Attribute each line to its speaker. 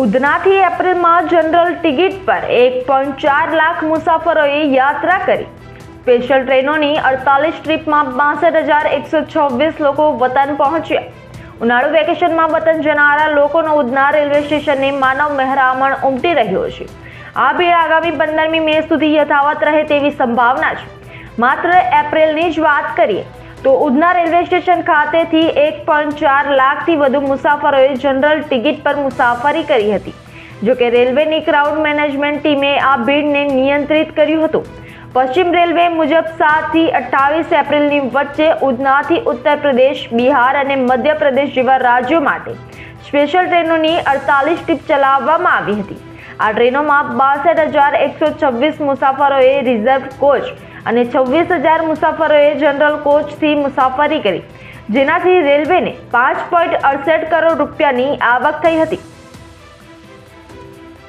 Speaker 1: ઉધનાથી એપ્રિલમાં general ticket પર એક પોઈન્ટ ચાર લાખ મુસાફરોએ યાત્રા કરી. સ્પેશિયલ ટ્રેનોની અડતાલીસ ટ્રીપમાં બાસઠ હજાર એકસો છવ્વીસ લોકો વતન પહોંચ્યા. ઉનાળુ વેકેશનમાં વતન જનારા લોકોનો ઉધના રેલવે સ્ટેશનને માનવ મહેરામણ ઉમટી રહ્યો છે. આ ભીડ આગામી પંદરમી મે સુધી યથાવત રહે તેવી સંભાવના છે. માત્ર એપ્રિલની જ વાત કરીએ. તો ઉધના રેલવે સ્ટેશન ખાતેથી એક પોઈન્ટ ચાર લાખથી વધુ મુસાફરોએ જનરલ ટિકિટ પર મુસાફરી કરી હતી. જોકે રેલવેની ક્રાઉડ મેનેજમેન્ટ ટીમે આ ભીડને નિયંત્રિત કર્યું હતું. પશ્ચિમ રેલવે મુજબ સાતથી અઠ્ઠાવીસ એપ્રિલની વચ્ચે ઉધનાથી ઉત્તર પ્રદેશ, બિહાર અને મધ્યપ્રદેશ જેવા રાજ્યો માટે સ્પેશિયલ ટ્રેનોની અડતાલીસ ટીપ ચલાવવામાં આવી હતી. આ ટ્રેનોમાં બાસઠ હજાર એકસો છવ્વીસ મુસાફરોએ રિઝર્વ કોચ અને છવ્વીસ હજાર મુસાફરોએ જનરલ કોચથી મુસાફરી કરી. જેનાથી રેલવેને પાંચ પોઈન્ટ અડસઠ કરોડ રૂપિયાની આવક થઈ હતી.